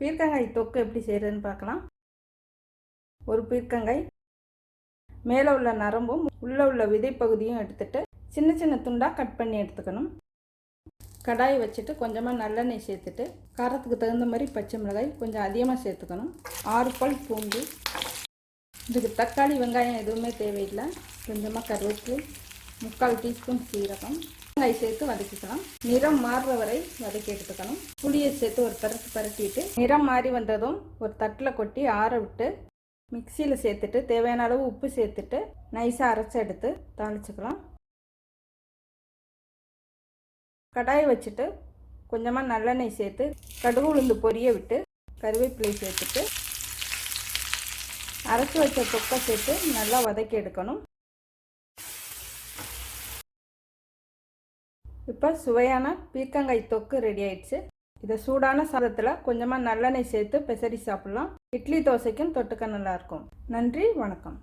பீர்க்கங்காய் தொக்கு எப்படி செய்கிறதுன்னு பார்க்கலாம். ஒரு பீர்க்கங்காய் மேலே உள்ள நரம்பும் உள்ளே உள்ள விதைப்பகுதியும் எடுத்துட்டு சின்ன சின்ன துண்டாக கட் பண்ணி எடுத்துக்கணும். கடாய் வச்சுட்டு கொஞ்சமாக நல்லெண்ணெய் சேர்த்துட்டு காரத்துக்கு தகுந்த மாதிரி பச்சை மிளகாய் கொஞ்சம் அதிகமாக சேர்த்துக்கணும். ஆறு பல் பூண்டு. இதுக்கு தக்காளி வெங்காயம் எதுவுமே தேவையில்லை. கொஞ்சமாக கருவேப்பிலை முக்கால் டீஸ்பூன் சீரகம். வெங்காயம் சேர்த்து வதக்கிக்கலாம். நிறம் மாறுற வரை வதக்கி எடுத்துக்கணும். புளியை சேர்த்து ஒரு பரட்டு பரட்டிட்டு நிறம் மாறி வந்ததும் ஒரு தட்டில் கொட்டி ஆற விட்டு மிக்சியில் சேர்த்துட்டு தேவையான அளவு உப்பு சேர்த்துட்டு நைஸாக அரைச்சி எடுத்து தாளிச்சுக்கலாம். கடாயை வச்சுட்டு கொஞ்சமாக நல்லெண்ணெய் சேர்த்து கடுகு உளுந்து பொரிய விட்டு கருவேப்பிலை சேர்த்துட்டு அரைச்சி வச்ச தொக்கை சேர்த்து நல்லா வதக்கி எடுக்கணும். இப்போ சுவையான பீர்க்கங்காய் தொக்கு ரெடி ஆயிடுச்சு. இதை சூடான சாதத்தில் கொஞ்சமாக நல்லெண்ணெய் சேர்த்து பெசரி சாப்பிட்லாம். இட்லி தோசைக்கும் தொட்டுக்க நல்லாயிருக்கும் நன்றி வணக்கம்.